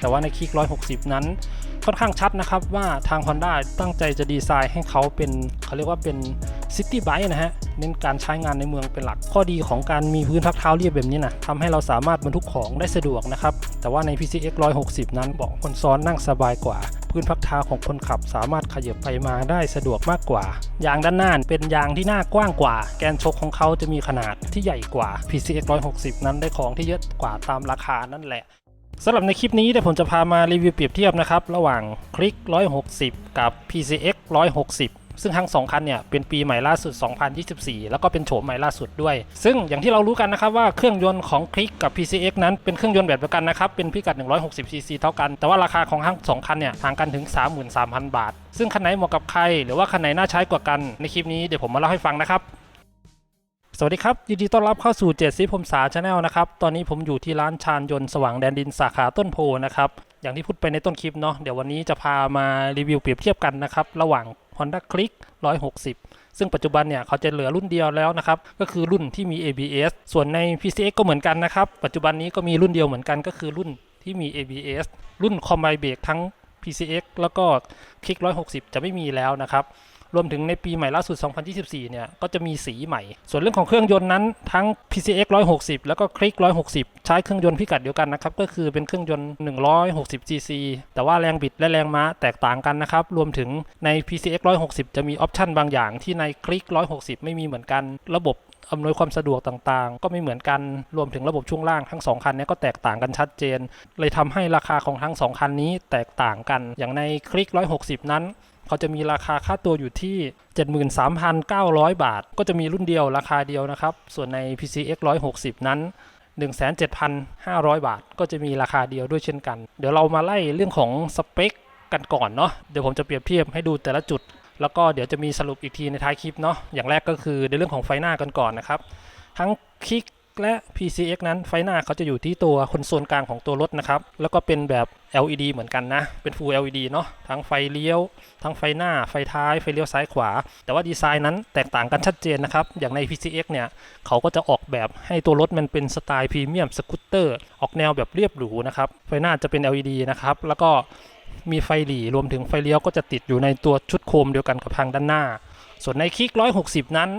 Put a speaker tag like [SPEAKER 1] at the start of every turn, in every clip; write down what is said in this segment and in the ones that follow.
[SPEAKER 1] แต่ว่าในคลิก 160 นั้น ค่อนข้างชัดนะครับว่าทาง Honda ตั้งใจจะดีไซน์ให้เขาเป็นเขาเรียกว่าเป็น City Bike นะฮะ เน้นการใช้งานในเมืองเป็นหลัก ข้อดีของการมีพื้นพักเท้าเรียบแบบนี้นะทำให้เราสามารถบรรทุกของได้สะดวกนะครับ แต่ว่าใน PCX 160 นั้นเบาะคนซ้อนนั่งสบายกว่า พื้นพักเท้าของคนขับสามารถขยับไปมาได้สะดวกมากกว่า ยางด้านหน้าเป็นยางที่หน้ากว้างกว่า แกนชกของเขาจะมีขนาดที่ใหญ่กว่า PCX 160 นั้นได้ของที่เยอะกว่าตามราคานั่นแหละ สำหรับในคลิปนี้เดี๋ยวผมจะพามารีวิวเปรียบเทียบนะครับ ระหว่างคลิก 160 กับ PCX 160 ซึ่งทั้งสองคันเนี่ยเป็นปีใหม่ล่าสุด 2024 แล้วก็เป็นโฉมใหม่ล่าสุดด้วย ซึ่งอย่างที่เรารู้กันนะครับว่าเครื่องยนต์ของคลิกกับ PCX นั้นเป็นเครื่องยนต์แบบเดียวกันนะครับ เป็นพิกัด 160cc เท่ากัน แต่ว่าราคาของทั้งสองคันเนี่ยห่างกันถึง 33,000 บาท ซึ่งคันไหนเหมาะกับใคร หรือว่าคันไหนน่าใช้กว่ากันในคลิปนี้เดี๋ยวผมมาเล่าให้ฟังนะครับ สวัสดีครับ ยินดีต้อนรับเข้าสู่เจ็ดซีผมสาชาแนลนะครับ ตอนนี้ผมอยู่ที่ร้านชานยนต์สว่างแดนดินสาขาต้นโพนะครับ อย่างที่พูดไปในต้นคลิปเนาะเดี๋ยววันนี้จะพามารีวิวเปรียบเทียบกันนะครับ ระหว่าง Honda Click 160 ซึ่งปัจจุบันเนี่ยเขาจะเหลือรุ่นเดียวแล้วนะครับ ก็คือรุ่นที่มี ABS ส่วนใน PCX ก็เหมือนกันนะครับ ปัจจุบันนี้ก็มีรุ่นเดียวเหมือนกันก็คือรุ่นที่มี ABS รุ่น Combine Brake ทั้ง PCX แล้วก็ Click 160 จะไม่มีแล้วนะครับ รวมถึงในปีใหม่ล่าสุด 2024 เนี่ย ก็จะมีสีใหม่ ส่วนเรื่องของเครื่องยนต์นั้นทั้ง PCX 160 แล้วก็ Click 160 ใช้เครื่องยนต์พิกัดเดียวกันนะครับ ก็คือเป็นเครื่องยนต์ 160 cc แต่ว่าแรงบิดและแรงม้าแตกต่างกันนะครับ รวมถึงใน PCX 160 จะมีออปชันบางอย่างที่ใน Click 160 ไม่มีเหมือนกัน ระบบอำนวยความสะดวกต่างๆ ก็ไม่เหมือนกัน รวมถึงระบบช่วงล่างทั้งสองคันนี้ก็แตกต่างกันชัดเจน เลยทำให้ราคาของทั้งสองคันนี้แตกต่างกัน อย่างใน Click 160 นั้น เขาจะมีราคาค่าตัวอยู่ที่ 73,900 บาท ก็จะมีรุ่นเดียวราคาเดียวนะครับ ส่วนใน PCX 160 นั้น 17,500 บาท ก็จะมีราคาเดียวด้วยเช่นกัน เดี๋ยวเรามาไล่เรื่องของสเปคกันก่อนเนาะ เดี๋ยวผมจะเปรียบเทียบให้ดูแต่ละจุด แล้วก็เดี๋ยวจะมีสรุปอีกทีในท้ายคลิปเนาะ อย่างแรกก็คือในเรื่องของไฟหน้ากันก่อนนะครับ ทั้งคลิก และ PCX นั้นไฟหน้าเขาจะอยู่ที่ตัวคอนโซลกลางของตัวรถนะครับ แล้วก็เป็นแบบ LED เหมือนกันนะ เป็น Full LED เนาะทั้งไฟเลี้ยว ทั้งไฟหน้า ไฟท้าย ไฟเลี้ยวซ้ายขวา แต่ว่าดีไซน์นั้นแตกต่างกันชัดเจนนะครับ อย่างใน PCX เนี่ย เขาก็จะออกแบบให้ตัวรถมันเป็นสไตล์พรีเมียมสกูตเตอร์ ออกแนวแบบเรียบหรูนะครับ ไฟหน้าจะเป็น LED นะครับ แล้วก็มีไฟหลีรวมถึงไฟเลี้ยวก็จะติดอยู่ในตัวชุดโคมเดียวกันกับทางด้านหน้า ส่วนในคลิก160 นั้น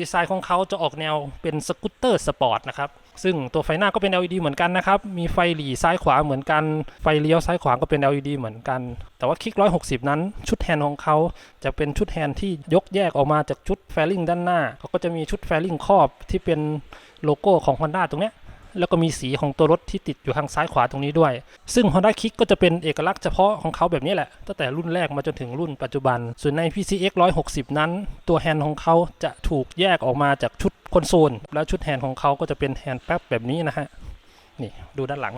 [SPEAKER 1] ดีไซน์ของเขาจะออกแนวเป็นสกูตเตอร์สปอร์ตนะครับ ซึ่งตัวไฟหน้าก็เป็น LED เหมือนกันนะครับ มีไฟหลีซ้ายขวาเหมือนกัน ไฟเลี้ยวซ้ายขวาก็เป็น LED เหมือนกัน แต่ว่าคลิก 160 นั้น ชุดแฮนด์ของเขาจะเป็นชุดแฮนด์ที่ยกแยกออกมาจากชุดแฟลิงด้านหน้าเขาก็จะมีชุดแฟลิงครอบที่เป็นโลโก้ของ Honda ตรงเนี้ย แล้วก็มีสีของตัวรถที่ติดอยู่ทางซ้ายขวาตรงนี้ด้วย ซึ่ง Honda Kick ก็จะเป็นเอกลักษณ์เฉพาะของเขาแบบนี้แหละ ตั้งแต่รุ่นแรกมาจนถึงรุ่นปัจจุบัน ส่วนใน PCX 160 นั้น ตัวแฮนด์ของเขาจะถูกแยกออกมาจากชุดคอนโซล แล้วชุดแฮนด์ของเขาก็จะเป็นแฮนด์แป๊บแบบนี้นะฮะ นี่ดูด้านหลัง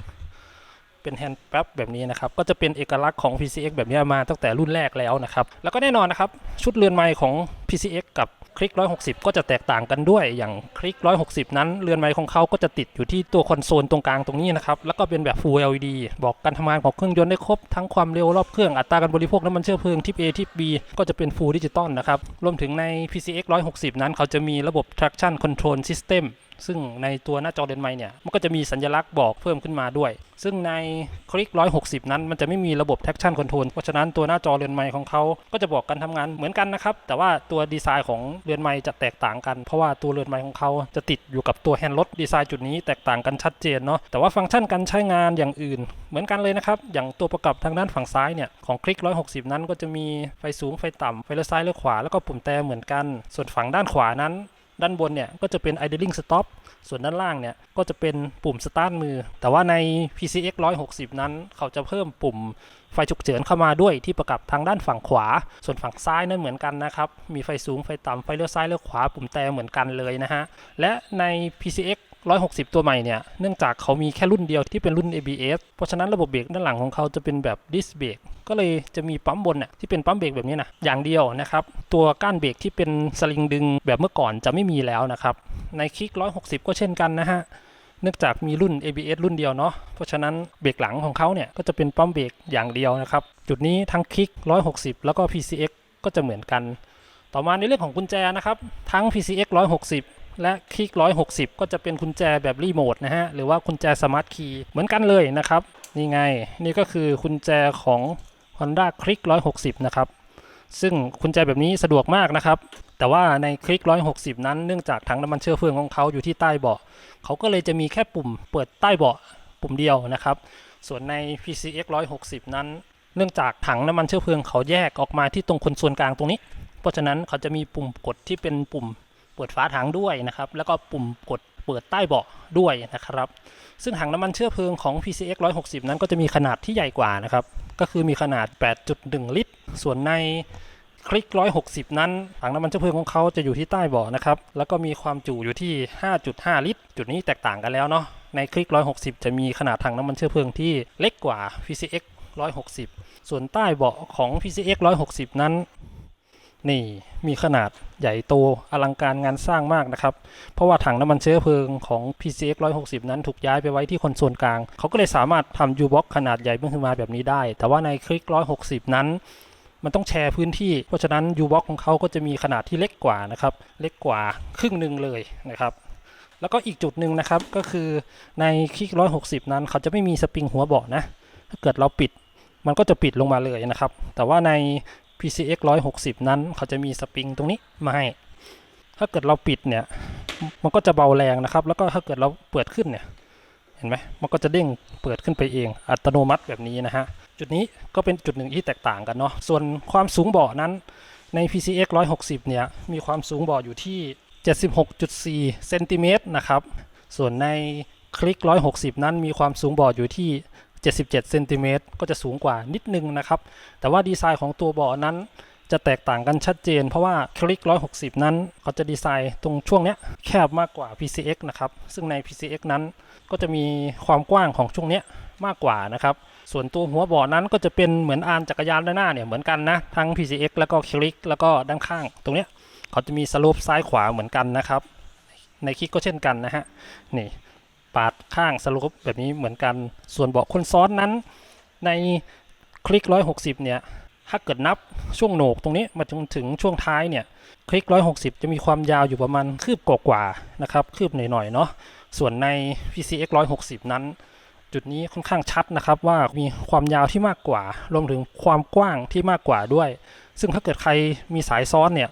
[SPEAKER 1] เป็นแฮนด์แป๊บแบบนี้นะครับ ก็จะเป็นเอกลักษณ์ของ PCX แบบนี้มาตั้งแต่รุ่นแรกแล้วนะครับ แล้วก็แน่นอนนะครับ ชุดเรือนไม้ของ PCX กับคลิก 160 ก็จะแตกต่างกันด้วย อย่างคลิก 160 นั้น เรือนไม้ของเขาก็จะติดอยู่ที่ตัวคอนโซลตรงกลางตรงนี้นะครับ แล้วก็เป็นแบบ Full LED บอกการทำงานของเครื่องยนต์ได้ครบ ทั้งความเร็วรอบเครื่อง อัตราการบริโภคน้ำมันเชื้อเพลิงทิป A ทิป B ก็จะเป็น Full Digital นะครับ รวมถึงใน PCX 160 นั้น เขาจะมีระบบ Traction Control System ซึ่งในตัวหน้าจอเลนส์ไม์เนี่ยมันก็จะมีสัญลักษณ์บอกเพิ่มขึ้นมาด้วย ซึ่งในคลิก 160 นั้นมันจะไม่มีระบบ traction control เพราะฉะนั้นตัวหน้าจอเรือนไมค์ของเขาก็จะบอกการทำงานเหมือนกันนะครับ แต่ว่าตัวดีไซน์ของเรือนไมค์จะแตกต่างกัน เพราะว่าตัวเรือนไมค์ของเขาจะติดอยู่กับตัวแฮนด์รถดีไซน์จุดนี้แตกต่างกันชัดเจนเนาะแต่ว่าฟังก์ชันการใช้งานอย่างอื่น เหมือนกันเลยนะครับอย่างตัวประกับทางด้านฝั่งซ้ายเนี่ยของคลิก 160 นั้นก็จะมีไฟสูงไฟต่ำไฟเลี้ยวซ้ายเลี้ยวขวาแล้วก็ปุ่มแต่เหมือนกัน ส่วนฝั่งด้านขวานั้น ด้านบนเนี่ยก็จะเป็น idling stop ส่วนด้านล่างเนี่ยก็จะเป็นปุ่ม start มือ แต่ว่าใน PCX 160 นั้น เขาจะเพิ่มปุ่มไฟฉุกเฉินเข้ามาด้วยที่ประกับทางด้านฝั่งขวา ส่วนฝั่งซ้ายนั้นเหมือนกันนะครับ มีไฟสูงไฟต่ำไฟเลี้ยวซ้ายเลี้ยวขวาปุ่มแต่เหมือนกันเลยนะฮะ และใน PCX 160 ตัวใหม่เนี่ยเนื่องจากเขามีแค่รุ่นเดียวที่เป็นรุ่น ABS เพราะฉะนั้นระบบเบรกด้านหลังของเขาจะเป็นแบบดิสเบรกก็เลยจะมีปั๊มบนน่ะที่เป็นปั๊มเบรกแบบนี้นะอย่างเดียวนะครับ ตัวก้านเบรกที่เป็นสลิงดึงแบบเมื่อก่อนจะไม่มีแล้วนะครับ ในคลิก 160 ก็เช่นกันนะฮะเนื่องจากมีรุ่น ABS รุ่นเดียวเนาะ เพราะฉะนั้นเบรกหลังของเขาเนี่ยก็จะเป็นปั๊มเบรกอย่างเดียวนะครับ จุดนี้ทั้งคลิก 160 แล้วก็ PCX ก็จะเหมือนกัน ต่อมาในเรื่องของกุญแจนะครับ ทั้ง PCX 160 และคลิก 160 ก็จะเป็นกุญแจแบบรีโมทนะฮะ หรือว่ากุญแจสมาร์ทคีย์เหมือนกันเลยนะครับ นี่ไง นี่ก็คือกุญแจของ Honda Click 160 นะครับ ซึ่งกุญแจแบบนี้สะดวกมากนะครับ แต่ว่าใน Click 160 นั้น เนื่องจากถังน้ำมันเชื้อเพลิงของเขาอยู่ที่ใต้เบาะเขาก็เลยจะมีแค่ปุ่มเปิดใต้เบาะปุ่มเดียวนะครับ ส่วนใน PCX 160 นั้น เนื่องจากถังน้ำมันเชื้อเพลิงเขาแยกออกมาที่ตรงคอนโซลกลางตรงนี้ เพราะฉะนั้นเขาจะมีปุ่มกดที่เป็นปุ่ม ปิดฝาถังด้วยนะครับ แล้วก็ปุ่มกดเปิดใต้เบาะด้วยนะครับ ซึ่งถังน้ำมันเชื้อเพลิงของ PCX 160 นั้นก็จะมีขนาดที่ใหญ่กว่านะครับ ก็คือมีขนาด 8.1 ลิตร ส่วนในคลิก 160 นั้นถังน้ำมันเชื้อเพลิงของเขาจะอยู่ที่ใต้เบาะนะครับ แล้วก็มีความจุอยู่ที่ 5.5 ลิตร จุดนี้แตกต่างกันแล้วเนาะ ในคลิก 160 จะมีขนาดถังน้ำมันเชื้อเพลิงที่เล็กกว่า PCX 160 ส่วนใต้เบาะของ PCX 160 นั้น นี่มีขนาดใหญ่โตอลังการงานสร้างมากนะครับ เพราะว่าถังน้ำมันเชื้อเพลิงของ PCX 160 นั้นถูกย้ายไปไว้ที่คอนโซลกลาง เขาก็เลยสามารถทำ U-Box ขนาดใหญ่ขึ้นมาแบบนี้ได้ แต่ว่าในคลิก 160 นั้น มันต้องแชร์พื้นที่ เพราะฉะนั้น U-Box ของเขาก็จะมีขนาดที่เล็กกว่านะครับ เล็กกว่าครึ่งหนึ่งเลยนะครับแล้วก็อีกจุดหนึ่งนะครับก็คือในคลิก 160 นั้น เขาจะไม่มีสปริงหัวเบาะนะถ้าเกิดเราปิดมันก็จะปิดลงมาเลยนะครับ แต่ว่าใน PCX 160 นั้น เขาจะมีสปริงตรงนี้มาให้ ถ้าเกิดเราปิดเนี่ย มันก็จะเบาแรงนะครับ แล้วก็ถ้าเกิดเราเปิดขึ้นเนี่ย เห็นไหมมันก็จะเด้งเปิดขึ้นไปเอง อัตโนมัติแบบนี้นะฮะ จุดนี้ก็เป็นจุดหนึ่งที่แตกต่างกันเนาะ ส่วนความสูงเบาะนั้นใน PCX 160 เนี่ย มีความสูงเบาะอยู่ที่ 76.4 เซนติเมตรนะครับ ส่วนในคลิก 160 นั้นมีความสูงเบาะอยู่ที่ 77เซนติเมตรก็จะสูงกว่านิดนึงนะครับ แต่ว่าดีไซน์ของตัวเบาะนั้นจะแตกต่างกันชัดเจน เพราะว่าคลิก 160 นั้น เขาจะดีไซน์ตรงช่วงเนี้ยแคบมากกว่า PCX นะครับ ซึ่งใน PCX นั้นก็จะมีความกว้างของช่วงเนี้ยมากกว่านะครับ ส่วนตัวหัวเบาะนั้นก็จะเป็นเหมือนอานจักรยานด้านหน้าเนี่ยเหมือนกันนะ ทั้ง PCX แล้วก็คลิก แล้วก็ด้านข้าง ตรงเนี้ยเขาจะมีสโลปซ้ายขวาเหมือนกันนะครับ ในคลิกก็เช่นกันนะฮะ นี่ ปาดข้างสโลปแบบนี้เหมือนกัน ส่วนเบาะคนซ้อนนั้นในคลิก 160 เนี่ย ถ้าเกิดนับช่วงโหนกตรงนี้มาจนถึงช่วงท้ายเนี่ย คลิก 160 จะมีความยาวอยู่ประมาณคืบกว่าๆนะครับ คืบหน่อยๆเนาะ ส่วนใน PCX 160 นั้น จุดนี้ค่อนข้างชัดนะครับว่ามีความยาวที่มากกว่า รวมถึงความกว้างที่มากกว่าด้วย ซึ่งถ้าเกิดใครมีสายซ้อนเนี่ย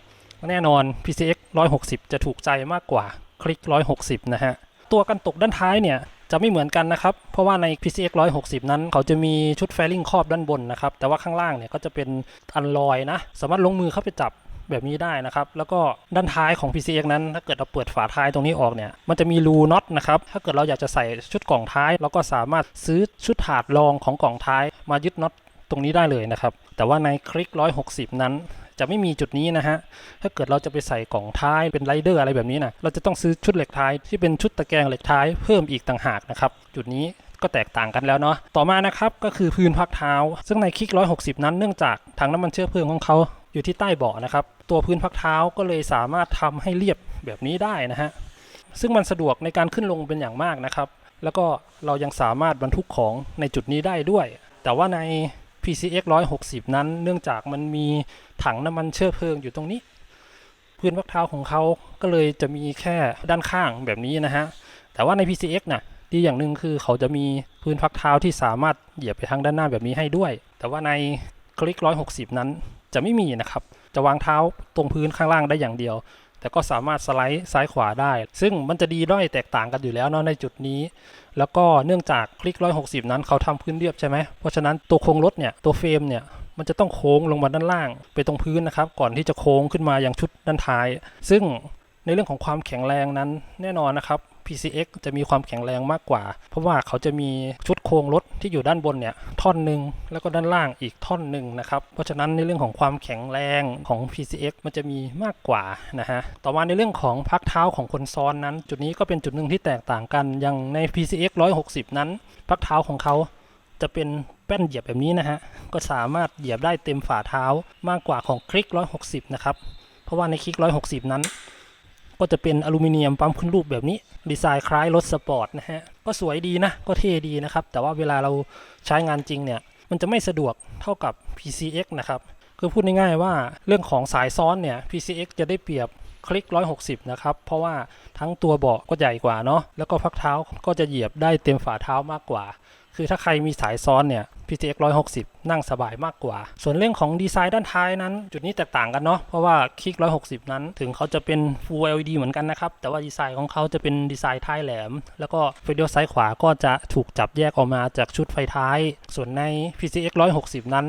[SPEAKER 1] แน่นอน PCX 160 จะถูกใจมากกว่าคลิก 160 นะฮะ ตัวกันตกด้านท้ายเนี่ยจะไม่เหมือนกันนะครับ เพราะว่าใน PCX 160 นั้น เขาจะมีชุดแฟลิงครอบด้านบนนะครับ แต่ว่าข้างล่างเนี่ยก็จะเป็นอันลอยนะ สามารถลงมือเข้าไปจับแบบนี้ได้นะครับ แล้วก็ด้านท้ายของ PCX นั้น ถ้าเกิดเราเปิดฝาท้ายตรงนี้ออกเนี่ย มันจะมีรูน็อตนะครับ ถ้าเกิดเราอยากจะใส่ชุดกล่องท้าย เราก็สามารถซื้อชุดถาดรองของกล่องท้าย มายึดน็อตตรงนี้ได้เลยนะครับ แต่ว่าในคลิก 160 นั้น จะไม่มีจุดนี้นะฮะ ถ้าเกิดเราจะไปใส่กล่องท้ายเป็นไรเดอร์อะไรแบบนี้นะเราจะต้องซื้อชุดเหล็กท้ายที่เป็นชุดตะแกรงเหล็กท้ายเพิ่มอีกต่างหากนะครับ จุดนี้ก็แตกต่างกันแล้วเนาะ ต่อมานะครับก็คือพื้นพักเท้า ซึ่งในคลิก 160 นั้นเนื่องจากถังน้ำมันเชื้อเพลิงของเขาอยู่ที่ใต้เบาะนะครับ ตัวพื้นพักเท้าก็เลยสามารถทำให้เรียบแบบนี้ได้นะฮะ ซึ่งมันสะดวกในการขึ้นลงเป็นอย่างมากนะครับ แล้วก็เรายังสามารถบรรทุกของในจุดนี้ได้ด้วย แต่ว่าใน PCX 160 นั้น เนื่องจากมันมีถังน้ำมันเชื้อเพลิงอยู่ตรงนี้ พื้นพักเท้าของเขาก็เลยจะมีแค่ด้านข้างแบบนี้นะฮะ แต่ว่าใน PCX น่ะดีอย่างหนึ่งคือเขาจะมีพื้นพักเท้าที่สามารถเหยียบไปทางด้านหน้าแบบนี้ให้ด้วย แต่ว่าในคลิก 160 นั้นจะไม่มีนะครับ จะวางเท้าตรงพื้นข้างล่างได้อย่างเดียว แต่ก็สามารถสไลด์ซ้ายขวาได้ ซึ่งมันจะดีด้อยแตกต่างกันอยู่แล้วเนาะในจุดนี้ แล้วก็เนื่องจากคลิก 160 นั้นเขาทำพื้นเรียบใช่ไหมเพราะฉะนั้นตัวโครงรถเนี่ยตัวเฟรมเนี่ยมันจะต้องโค้งลงมาด้านล่าง ไปตรงพื้นนะครับ ก่อนที่จะโค้งขึ้นมาอย่างชุดด้านท้าย ซึ่งในเรื่องของความแข็งแรงนั้นแน่นอนนะครับ PCX จะมีความแข็งแรงมากกว่า เพราะว่าเขาจะมีชุดโครงรถที่อยู่ด้านบนเนี่ยท่อนหนึ่งแล้วก็ด้านล่างอีกท่อนหนึ่งนะครับ เพราะฉะนั้นในเรื่องของความแข็งแรงของ PCX มันจะมีมากกว่านะฮะ ต่อมาในเรื่องของพักเท้าของคนซ้อนนั้น จุดนี้ก็เป็นจุดหนึ่งที่แตกต่างกัน อย่างใน PCX 160 นั้น พักเท้าของเขาจะเป็นแป้นเหยียบแบบนี้นะฮะ ก็สามารถเหยียบได้เต็มฝ่าเท้ามากกว่าของคลิก 160 นะครับ เพราะว่าในคลิก 160 นั้น ก็จะเป็นอลูมิเนียมปั๊มขึ้นรูปแบบนี้ ดีไซน์คล้ายรถสปอร์ตนะฮะ ก็สวยดีนะ ก็เท่ดีนะครับ แต่ว่าเวลาเราใช้งานจริงเนี่ย มันจะไม่สะดวกเท่ากับ PCX นะครับ คือพูดง่ายๆว่าเรื่องของสายซ้อนเนี่ย PCX จะได้เปรียบคลิก 160 นะครับ เพราะว่าทั้งตัวเบาะก็ใหญ่กว่าเนาะ แล้วก็พักเท้าก็จะเหยียบได้เต็มฝ่าเท้ามากกว่า คือถ้าใครมีสายซ้อนเนี่ย PCX 160 นั่งสบายมากกว่า ส่วนเรื่องของดีไซน์ด้านท้ายนั้น จุดนี้แตกต่างกันเนาะ เพราะว่าคิก 160 นั้น ถึงเขาจะเป็น Full LED เหมือนกันนะครับ แต่ว่าดีไซน์ของเขาจะเป็นดีไซน์ท้ายแหลม แล้วก็ไฟเลี้ยวซ้ายขวาก็จะถูกจับแยกออกมาจากชุดไฟท้าย ส่วนใน PCX 160 นั้น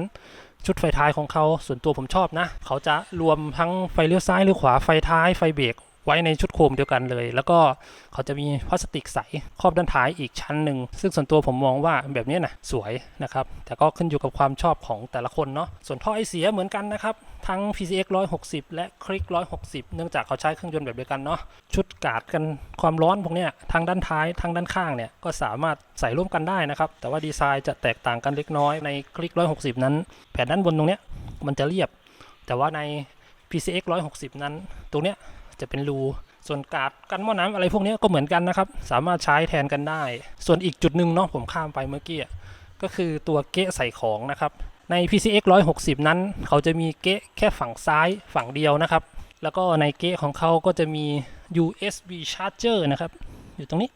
[SPEAKER 1] ชุดไฟท้ายของเขาส่วนตัวผมชอบนะ เขาจะรวมทั้งไฟเลี้ยวซ้ายหรือขวาไฟท้ายไฟเบรก ไว้ในชุดโคมเดียวกันเลย แล้วก็เขาจะมีพลาสติกใสครอบด้านท้ายอีกชั้นหนึ่ง ซึ่งส่วนตัวผมมองว่าแบบนี้นะสวยนะครับ แต่ก็ขึ้นอยู่กับความชอบของแต่ละคนเนาะ ส่วนท่อไอเสียเหมือนกันนะครับ ทั้ง PCX 160 และ Click 160 เนื่องจากเขาใช้เครื่องยนต์แบบเดียวกันเนาะ ชุดกาดกันความร้อนพวกเนี้ยทั้งด้านท้ายทั้งด้านข้างเนี่ยก็สามารถใส่ร่วมกันได้นะครับ แต่ว่าดีไซน์จะแตกต่างกันเล็กน้อยใน Click 160 นั้น แผ่นด้านบนตรงเนี้ยมันจะเรียบ แต่ว่าใน PCX 160 นั้นตรงเนี้ย จะเป็นรู ส่วนกาดกันหม้อน้ำอะไรพวกนี้ก็เหมือนกันนะครับ สามารถใช้แทนกันได้ ส่วนอีกจุดหนึ่งเนาะผมข้ามไปเมื่อกี้ก็คือตัวเกะใส่ของนะครับ ใน PCX 160 นั้น เขาจะมีเกะแค่ฝั่งซ้ายฝั่งเดียวนะครับ แล้วก็ในเกะของเขาก็จะมี USB charger นะครับ อยู่ตรงนี้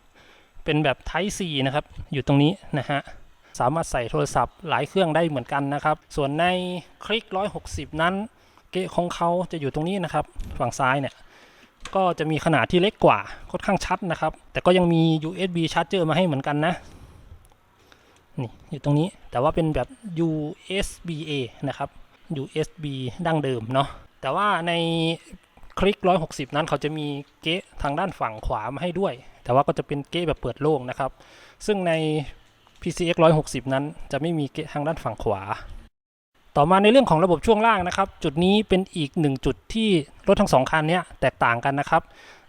[SPEAKER 1] เป็นแบบ Type C นะครับ อยู่ตรงนี้นะฮะสามารถใส่โทรศัพท์หลายเครื่องได้เหมือนกันนะครับ ส่วนในคลิก 160 นั้น เกะของเขาจะอยู่ตรงนี้นะครับ ฝั่งซ้ายเนี่ย ก็จะมีขนาดที่เล็กกว่าค่อนข้างชัดนะครับ แต่ก็ยังมี USB charger มาให้เหมือนกันนะนี่อยู่ตรงนี้แต่ว่าเป็นแบบ USB-A นะครับ USB ดั้งเดิมเนาะแต่ว่าในคลิก 160 นั้นเขาจะมีเกะทางด้านฝั่งขวามาให้ด้วย แต่ว่าก็จะเป็นเกะแบบเปิดโล่งนะครับ ซึ่งใน PCX 160 นั้นจะไม่มีเกะทางด้านฝั่งขวา ต่อมาในเรื่องของระบบช่วงล่างนะครับ จุดนี้เป็นอีกหนึ่งจุดที่รถทั้งสองคันนี้แตกต่างกันนะครับ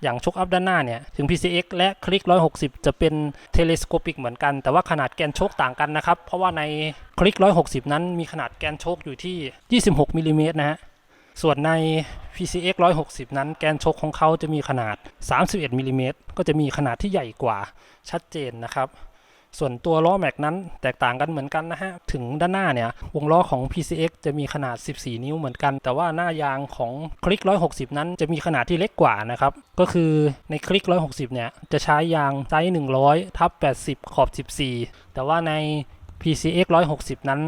[SPEAKER 1] อย่างชกอัพด้านหน้าเนี่ย ถึง PCX และคลิก 160 จะเป็นเทเลสโคปิกเหมือนกัน แต่ว่าขนาดแกนชคต่างกันนะครับ เพราะว่าในคลิก 160 นั้นมีขนาดแกนชคอยู่ที่ 26มิลลิเมตรนะฮะส่วนใน PCX 160 นั้นแกนชคของเขาจะมีขนาด 31มิลลิเมตรก็จะมีขนาดที่ใหญ่กว่าชัดเจนนะครับ ส่วนตัวล้อแม็กนั้นแตกต่างกันเหมือนกันนะฮะ ถึงด้านหน้าเนี่ยวงล้อของ PCX จะมีขนาด 14 นิ้วเหมือนกัน แต่ว่าหน้ายางของคลิก 160 นั้นจะมีขนาดที่เล็กกว่านะครับ ก็คือในคลิก 160 เนี่ย จะใช้ยางไซส์ 100 ทับ 80 ขอบ 14 แต่ว่าใน PCX 160 นั้น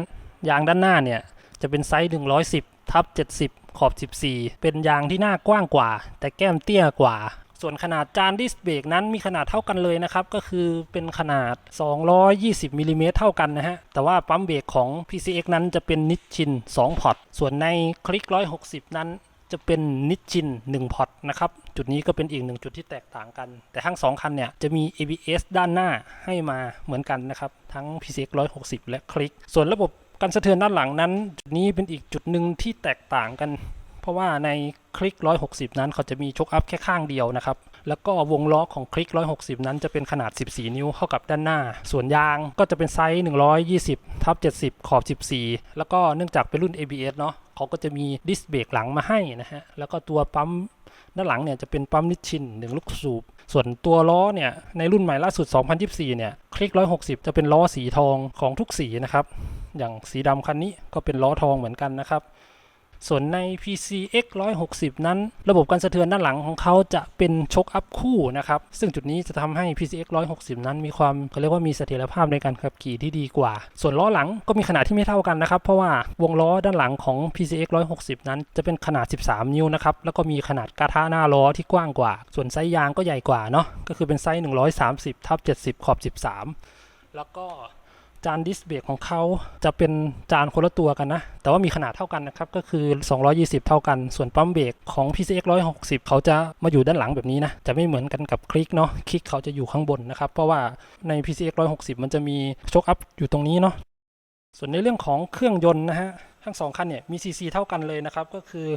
[SPEAKER 1] ยางด้านหน้าเนี่ยจะเป็นไซส์ 110 ทับ 70 ขอบ 14 เป็นยางที่หน้ากว้างกว่า แต่แก้มเตี้ยกว่า ส่วนขนาดจานดิสเบรกนั้นมีขนาดเท่ากันเลยนะครับ ก็คือเป็นขนาด 220มิลลิเมตรเท่ากันนะฮะ แต่ว่าปั๊มเบรกของ PCX นั้นจะเป็นนิชชิน 2 พอร์ต ส่วนในคลิก 160 นั้นจะเป็นนิชชิน 1 พอร์ตนะครับ จุดนี้ก็เป็นอีกหนึ่งจุดที่แตกต่างกัน แต่ทั้ง 2 คันเนี่ยจะมี ABS ด้านหน้าให้มาเหมือนกันนะครับ ทั้ง PCX 160 และคลิก ส่วนระบบการสะเทือนด้านหลังนั้น จุดนี้เป็นอีกจุดหนึ่งที่แตกต่างกัน ราะว่าในคลิก 160 นั้นเขาจะมีชกอัพแค่ข้างเดียวนะครับ แล้วก็วงล้อของคลิก 160 นั้นจะเป็นขนาด 14 นิ้วเข้ากับด้านหน้า ส่วนยางก็จะเป็นไซส์ 120ทับ70 ขอบ 14 แล้วก็เนื่องจากเป็นรุ่น ABS เนาะเขาก็จะมีดิสเบรกหลังมาให้นะฮะ แล้วก็ตัวปั๊มด้านหลังเนี่ยจะเป็นปั๊มนิชชินหนึ่งลูกสูบ ส่วนตัวล้อเนี่ยในรุ่นใหม่ล่าสุด 2024 เนี่ยคลิก 160 จะเป็นล้อสีทองของทุกสีนะครับ อย่างสีดำคันนี้ก็เป็นล้อทองเหมือนกันนะครับ ส่วนใน PCX 160 นั้น ระบบการสะเทือนด้านหลังของเขาจะเป็นชกอัพคู่นะครับ ซึ่งจุดนี้จะทำให้ PCX 160 นั้นมีความเขาเรียกว่ามีเสถียรภาพในการขับขี่ที่ดีกว่า ส่วนล้อหลังก็มีขนาดที่ไม่เท่ากันนะครับ เพราะว่าวงล้อด้านหลังของ PCX 160 นั้นจะเป็นขนาด 13 นิ้วนะครับ แล้วก็มีขนาดกระทะหน้าล้อที่กว้างกว่า ส่วนไซส์ยางก็ใหญ่กว่าเนาะ ก็คือเป็นไซส์ 130ทับ70 ขอบ 13 แล้วก็ จานดิสเบรกของเขาจะเป็นจานคนละตัวกันนะ แต่ว่ามีขนาดเท่ากันนะครับ ก็คือ 220 เท่ากัน ส่วนปั๊มเบรกของ PCX 160 เขาจะมาอยู่ด้านหลังแบบนี้นะ จะไม่เหมือนกันกับคลิกเนาะ คลิกเขาจะอยู่ข้างบนนะครับ เพราะว่าใน PCX 160 มันจะมีโชคอัพอยู่ตรงนี้เนาะ ส่วนในเรื่องของเครื่องยนต์นะฮะทั้งสองคันเนี่ย มี cc เท่ากันเลยนะครับ ก็คือ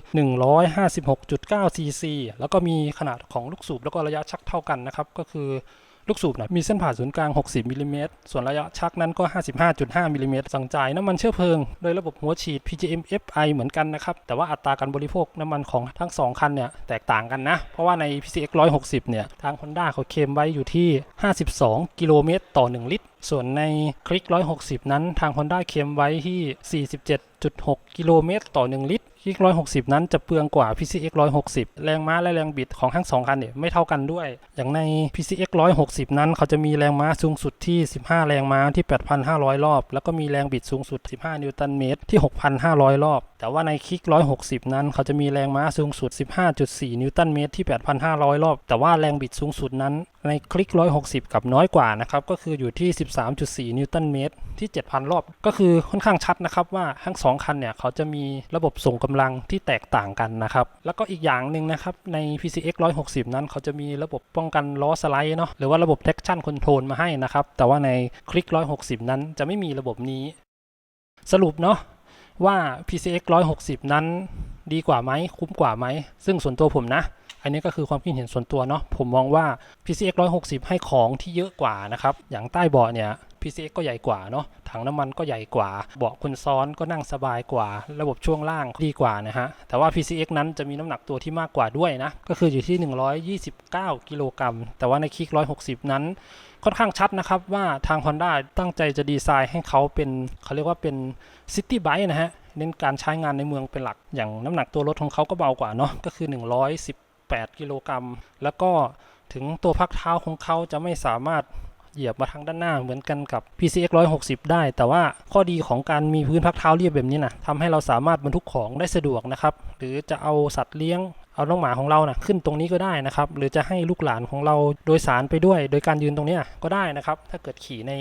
[SPEAKER 1] 156.9 cc แล้วก็มีขนาดของลูกสูบแล้วก็ระยะชักเท่ากันนะครับ ก็คือ ลูกสูบนะมีเส้นผ่าศูนย์กลาง 60มิลลิเมตรส่วนระยะชักนั้นก็ 55.5มิลลิเมตรสั่งจ่ายน้ำมันเชื้อเพลิง โดยระบบหัวฉีด PGM FI เหมือนกันนะครับ แต่ว่าอัตราการบริโภคน้ำมันของทั้ง 2 คันเนี่ยแตกต่างกันนะ เพราะว่าใน PCX 160 เนี่ย ทาง Honda เขาเคมไว้อยู่ที่ 52 กิโลเมตรต่อ 1 ลิตร ส่วนในคลิก 160 นั้นทาง Honda เคมไว้ที่ 47.6 กิโลเมตรต่อ 1 ลิตร คลิก160 นั้นจะเปลืองกว่า PCX 160 แรงม้าและแรงบิดของทั้งสองคันเนี่ยไม่เท่ากันด้วย อย่างใน PCX 160 นั้นเขาจะมีแรงม้าสูงสุดที่ 15 แรงม้าที่ 8,500 รอบ แล้วก็มีแรงบิดสูงสุด 15 นิวตันเมตรที่ 6,500 รอบ แต่ว่าในคลิก 160 นั้น เขาจะมีแรงม้าสูงสุด 15.4 นิวตันเมตรที่ 8,500 รอบ แต่ว่าแรงบิดสูงสุดนั้น ในคลิก 160 กับน้อยกว่านะครับก็คืออยู่ที่ 13.4 นิวตันเมตรที่ 7,000 รอบ ก็คือค่อนข้างชัดนะครับว่าทั้งสองคันเนี่ยเขาจะมีระบบส่งกำลังที่แตกต่างกันนะครับ แล้วก็อีกอย่างหนึ่งนะครับใน PCX 160 นั้นเขาจะมีระบบป้องกันล้อสไลด์เนาะหรือว่าระบบ traction control มาให้นะครับ แต่ว่าในคลิก 160 นั้นจะไม่มีระบบนี้ สรุปเนาะว่า PCX 160 นั้นดีกว่าไหมคุ้มกว่าไหม ซึ่งส่วนตัวผมนะ อันนี้ก็คือความคิดเห็นส่วนตัวเนาะผมมองว่า PCX 160 ให้ของที่เยอะกว่านะครับอย่างใต้เบาะเนี่ย PCX ก็ใหญ่กว่าเนาะถังน้ำมันก็ใหญ่กว่า เบาะคนซ้อนก็นั่งสบายกว่า ระบบช่วงล่างดีกว่านะฮะ แต่ว่า PCX นั้นจะมีน้ำหนักตัวที่มากกว่าด้วยนะ ก็คืออยู่ที่ 129 กิโลกรัม แต่ว่าในคลิก 160 นั้นค่อนข้างชัดนะครับว่าทาง Honda ตั้งใจจะดีไซน์ให้เขาเป็นเขาเรียกว่าเป็นซิตี้ไบค์นะฮะ เน้นการใช้งานในเมืองเป็นหลัก อย่างน้ำหนักตัวรถของเขาก็เบากว่าเนาะ ก็คือ 118 กิโลกรัม แล้วก็ถึงตัวพักเท้าของเขาจะไม่สามารถ เหยียบมาทางด้านหน้าเหมือนกันกับ PCX 160 ได้ แต่ว่าข้อดีของการมีพื้นพักเท้าเรียบแบบนี้นะทำให้เราสามารถบรรทุกของได้สะดวกนะครับ หรือจะเอาสัตว์เลี้ยงเอาน้องหมาของเรานะขึ้นตรงนี้ก็ได้นะครับ หรือจะให้ลูกหลานของเราโดยสารไปด้วย โดยการยืนตรงนี้ก็ได้นะครับ ถ้าเกิดขี่ใน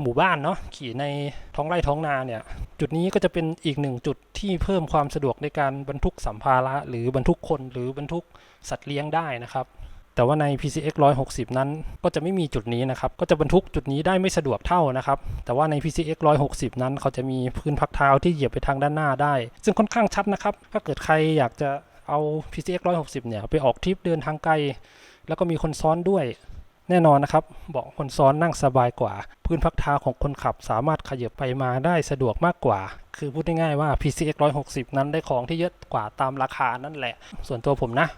[SPEAKER 1] หมู่บ้านเนาะขี่ในท้องไร่ท้องนาเนี่ยจุดนี้ก็จะเป็นอีกหนึ่งจุดที่เพิ่มความสะดวกในการบรรทุกสัมภาระ หรือบรรทุกคนหรือบรรทุกสัตว์เลี้ยงได้นะครับ แต่ว่าใน PCX 160 นั้นก็จะไม่มีจุดนี้นะครับ ก็จะบรรทุกจุดนี้ได้ไม่สะดวกเท่านะครับ แต่ว่าใน PCX 160 นั้นเขาจะมีพื้นพักเท้าที่เหยียบไปทางด้านหน้าได้ ซึ่งค่อนข้างชัดนะครับ ถ้าเกิดใครอยากจะเอา PCX 160 เนี่ยไปออกทริปเดินทางไกล แล้วก็มีคนซ้อนด้วยแน่นอนนะครับเบาะคนซ้อนนั่งสบายกว่า พื้นพักเท้าของคนขับสามารถขยับไปมาได้สะดวกมากกว่า คือพูดง่ายๆว่า PCX 160 นั้นได้ของที่เยอะกว่าตามราคานั่นแหละ ส่วนตัวผมนะ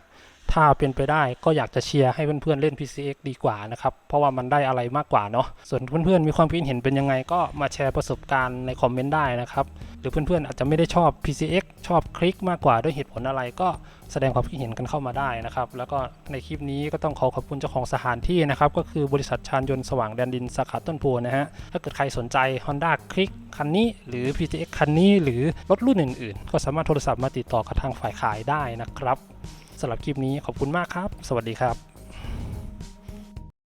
[SPEAKER 1] ถ้าเป็นไปได้ก็อยากจะเชียร์ให้เพื่อนๆเล่น PCX ดีกว่านะครับ เพราะว่ามันได้อะไรมากกว่าเนาะ ส่วนเพื่อนๆมีความคิดเห็นเป็นยังไงก็มาแชร์ประสบการณ์ในคอมเมนต์ได้นะครับ หรือเพื่อนๆอาจจะไม่ได้ชอบ PCX ชอบคลิกมากกว่าด้วยเหตุผลอะไรก็แสดงความคิดเห็นกันเข้ามาได้นะครับ แล้วก็ในคลิปนี้ก็ต้องขอขอบคุณเจ้าของสถานที่นะครับ ก็คือบริษัทชานยนต์สว่างแดนดินสาขาต้นโพนะฮะ ถ้าเกิดใครสนใจ Honda คลิกคันนี้ หรือ PCX คันนี้ หรือรถรุ่นอื่นๆ ก็สามารถโทรศัพท์มาติดต่อกับทางฝ่ายขายได้นะครับ สำหรับคลิปนี้ขอบคุณมากครับ สวัสดีครับ